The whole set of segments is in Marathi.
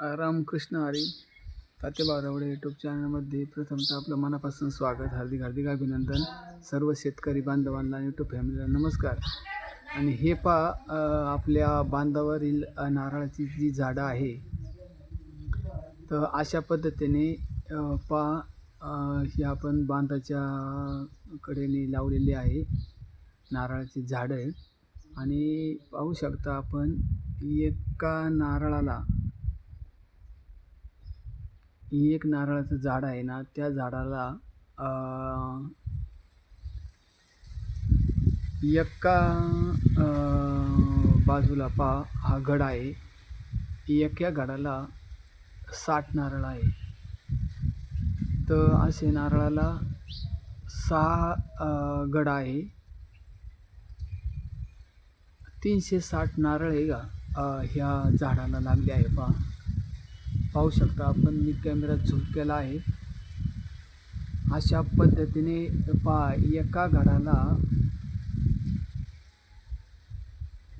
रामकृष्ण हरी तात्याबा रवडे यूट्यूब चॅनलमध्ये प्रथमतः आपलं मनापासून स्वागत हार्दिक हार्दिक अभिनंदन सर्व शेतकरी बांधवांना यूट्यूब फॅमिलीला नमस्कार. आणि हे पा आपल्या बांधावरील नारळाची जी झाडं आहे तर अशा पद्धतीने पा ही आपण बांधाच्या कडेने लावलेली आहे नारळाची झाडं. आणि पाहू शकता आपण एका नारळाला एक नारळाचं झाड आहे ना त्या झाडाला एका बाजूला पा हा गड आहे. एका गडाला साठ नारळ आहे. तर असे नारळाला सहा गड आहे. तीनशे साठ नारळ आहे का ह्या झाडाला लागले आहे पहा. पाहू शकता आपण मी कॅमेरा झूम केला आहे. अशा पद्धतीने पा एका घडाला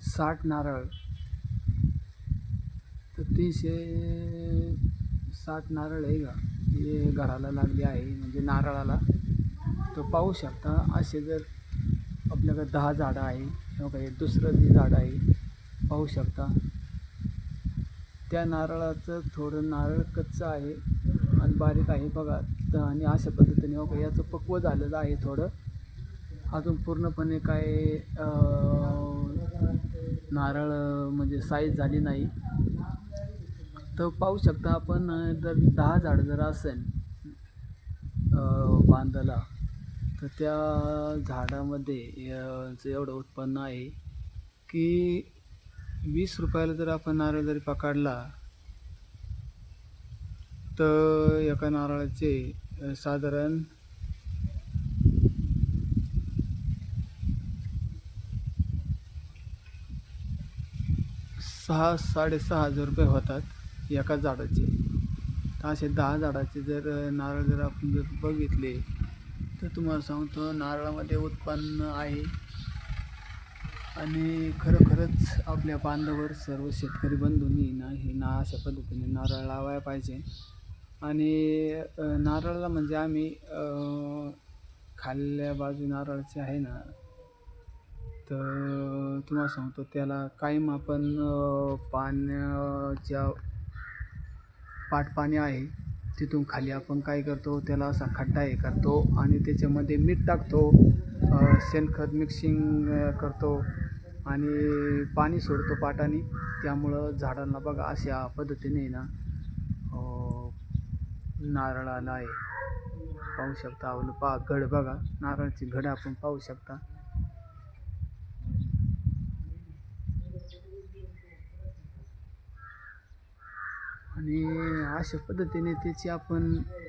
साठ नारळ. तर तीनशे साठ नारळ आहे का? हे घराला लागले आहे म्हणजे नारळाला. तर पाहू शकता असे जर आपल्याकडे दहा झाडं आहे किंवा काही दुसरं जे झाड आहे पाहू शकता. त्या नारळाचं थोडं नारळ कच्चं आहे आणि बारीक आहे बघा. तर आणि अशा पद्धतीने बघा याचं पक्व झालेलं आहे थोडं. अजून पूर्णपणे काय नारळ म्हणजे साईज झाली नाही. तर पाहू शकता आपण जर दहा झाडं जर असेल बांधला बांधाला तर त्या झाडामध्ये याचं एवढं उत्पन्न आहे की वीस रुपयाला जर आपण नारळ जरी पकडला तर एका नारळाचे साधारण सहा साडेसहा हजार रुपये होतात एका झाडाचे. तर असे दहा झाडाचे जर नारळ जर आपण जर बघितले तर तुम्हाला सांगतो नारळामध्ये उत्पन्न आहे आणि खरोखरच आपल्या बांधावर सर्व शेतकरी बंधूंनी ना हे ना अशा पद्धतीने नारळ लावायला पाहिजे. आणि नारळाला म्हणजे आम्ही खाल्ल्या बाजू नारळाचे आहे ना तर तुम्हाला सांगतो त्याला कायम आपण पाण्याच्या पाटपाणी आहे तिथून खाली आपण काय करतो त्याला असा खड्डा हे करतो आणि त्याच्यामध्ये मीठ टाकतो. शेणखत मिक्सिंग करतो आणि पाणी सोडतो पाटाने. त्यामुळं झाडांना बघा अशा पद्धतीने ना नारळाला आहे. पाहू शकता आपलं पा घड बघा नारळाची घड आपण पाहू शकता. आणि अशा पद्धतीने त्याची आपण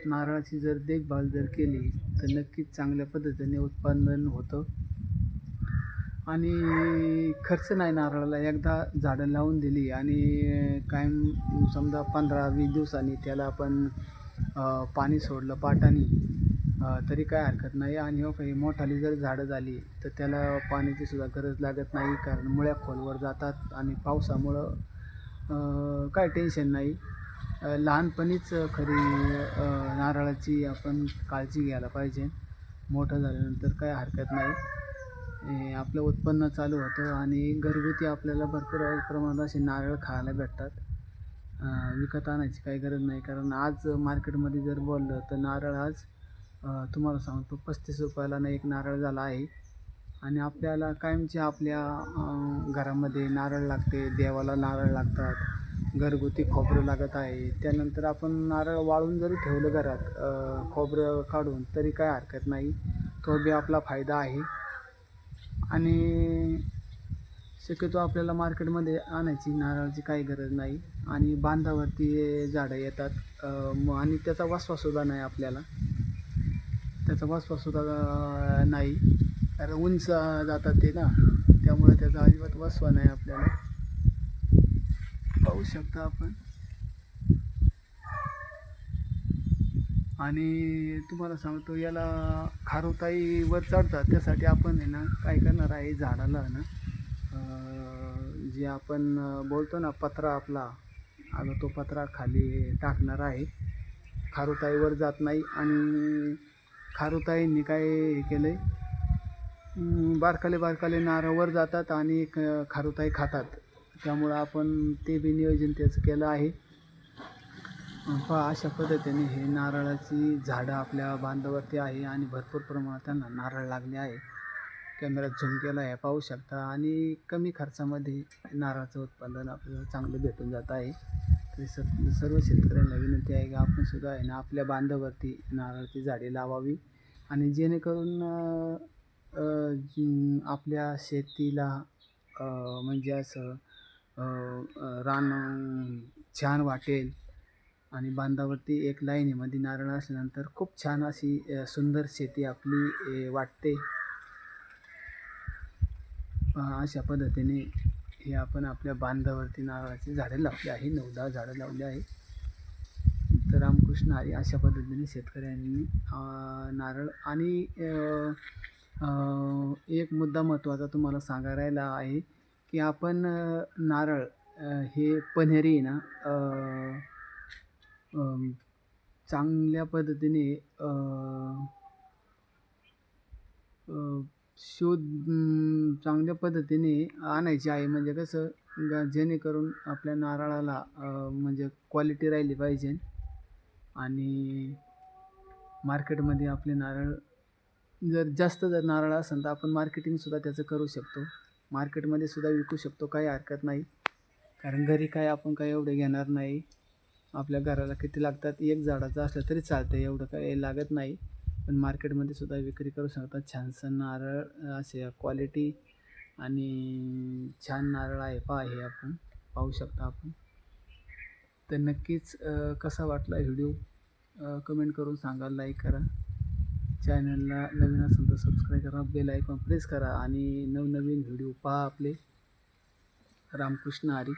नारळाची जर देखभाल जर केली तर नक्कीच चांगल्या पद्धतीने उत्पादन होतं. आणि खर्च नाही नारळाला. एकदा झाडं लावून दिली आणि कायम समजा पंधरा वीस दिवसांनी त्याला आपण पाणी सोडलं पाटाने तरी काय हरकत नाही. आणि हो काही मोठाली जर झाडं झाली तर त्याला पाण्याची सुद्धा गरज लागत नाही. कारण मुळ्या खोलवर जातात आणि पावसामुळं काय टेन्शन नाही. लहानपणीच खरी नारळाची आपण काळजी घ्यायला पाहिजे. मोठं झाल्यानंतर काय हरकत नाही. आपलं उत्पन्न चालू होतं आणि घरगुती आपल्याला भरपूर प्रमाणात असे नारळ खायला भेटतात. विकत आणायची काही गरज नाही. कारण आज मार्केटमध्ये जर बोललं तर नारळ आज तुम्हाला सांगतो पस्तीस रुपयाला एक नारळ झाला आहे. आणि आपल्याला कायमचे आपल्या घरामध्ये नारळ लागते देवाला नारळ लागतात. घरगुती खोबरं लागत आहे. त्यानंतर आपण नारळ वाळून जरी ठेवलं घरात खोबरं काढून तरी काय हरकत नाही. तो बी आपला फायदा आहे. आणि शक्यतो आपल्याला मार्केटमध्ये आणायची नारळाची काही गरज नाही. आणि बांधावरती झाडं येतात. आणि त्याचा वासवासुद्धा नाही आपल्याला. त्याचा वासवासुद्धा नाही. कारण उंच जातात ते ना. त्यामुळे त्याचा अजिबात वासवा नाही आपल्याला. पाहू शकता आपण. आणि तुम्हाला सांगतो याला खारुताई वर चढतात. त्यासाठी आपण आहे ना काय करणार आहे झाडाला ना जे आपण बोलतो ना पत्रा आपला आता तो पत्रा खाली टाकणार आहे. खारुताईवर जात नाही आणि खारुताईंनी काय हे केलं आहे बारकाले बारकाले नारळावर जातात आणि क- खारुताई खातात. त्यामुळं आपण ते बी नियोजन त्याचं केलं आहे. पहा अशा पद्धतीने हे नारळाची झाडं आपल्या बांधावरती आहे आणि भरपूर प्रमाणात त्यांना नारळ लागले आहे. कॅमेऱ्यात झूम केला आहे पाहू शकता आणि कमी खर्चामध्ये नारळाचं उत्पादन आपल्याला चांगलं भेटून जात आहे. तरी सर सर्व शेतकऱ्यांना विनंती आहे की आपणसुद्धा आहे ना आपल्या बांधावरती नारळाची झाडे लावावी आणि जेणेकरून आपल्या शेतीला म्हणजे असं रान छान वाटेल. आणि बांधावरती एक लाईनीमध्ये नारळ असल्यानंतर खूप छान अशी सुंदर शेती आपली वाटते. अशा पद्धतीने हे आपण आपल्या बांधावरती नारळाची झाडे लावली आहे. नऊ दहा झाडं लावली आहे. तर रामकृष्ण हरी अशा पद्धतीने शेतकऱ्यांनी नारळ आणि एक मुद्दा महत्त्वाचा तुम्हाला सांगायला आहे. की आपण नारळ हे पन्हेरी ना चांगल्या पद्धतीने शोध चांगल्या पद्धतीने आणायची आहे. म्हणजे कसं ग जेणेकरून आपल्या नारळाला म्हणजे क्वालिटी राहिली पाहिजे. आणि मार्केटमध्ये आपले नारळ जर जास्त जर नारळ असेल तर आपण मार्केटिंगसुद्धा त्याचं करू शकतो. मार्केटमध्ये सुद्धा विकू शकतो काही हरकत नाही. कारण घरी काय आपण काय एवढे घेणार नाही. आपल्या घराला किती लागतात एक झाडाचं असलं तरी चालतं एवढं काही लागत नाही. पण मार्केटमध्ये सुद्धा विक्री करू शकतात छानसं नारळ असे क्वालिटी आणि छान नारळ आहे पहा हे आपण पाहू शकता आपण. तर नक्कीच कसा वाटला व्हिडिओ कमेंट करून सांगा लाईक करा. चॅनलला नवीन असेल तर सबस्क्राईब करा बेल आयकॉन प्रेस करा आणि नवनवीन व्हिडिओ पहा आपले. रामकृष्ण आरी